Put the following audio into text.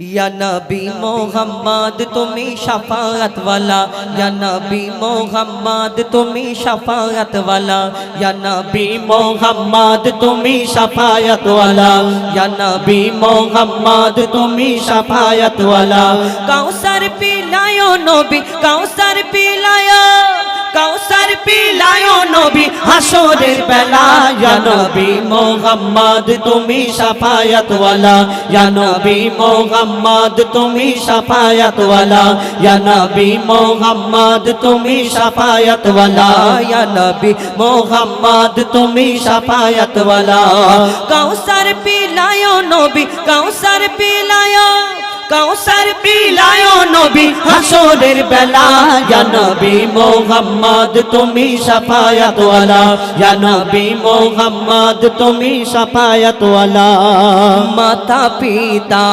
ইয়া নবী মোহাম্মদ তুমি শাফাআত ওয়ালা ইয়া নবী মোহাম্মদ তুমি শাফাআত ওয়ালা ইয়া নবী মোহাম্মদ তুমি শাফাআত ওয়ালা ইয়া নবী মোহাম্মদ তুমি শাফাআত ওয়ালা কাউসার পিলায়ো নবী কাউসার পিলায়ো পিলায়ো নবী, হাসরের বেলা ইয়া নবী মোহাম্মদ, তুমি শাফায়াত ওয়ালা ইয়া নবী মোহাম্মদ, তুমি শাফায়াত ওয়ালা ইয়া নবী মোহাম্মদ, তুমি শাফায়াত ওয়ালা ইয়া নবী মোহাম্মদ, তুমি ওয়ালা কাউসার পিলায়ো নবী, কাউসার পিলায়ো কাউসার পিলায়ো নবী হাসরের বেলা, ইয়া নবী মোহাম্মদ, তুমি শাফায়াত ওয়ালা। ইয়া নবী মোহাম্মদ, তুমি শাফায়াত ওয়ালা। মাতা পিতা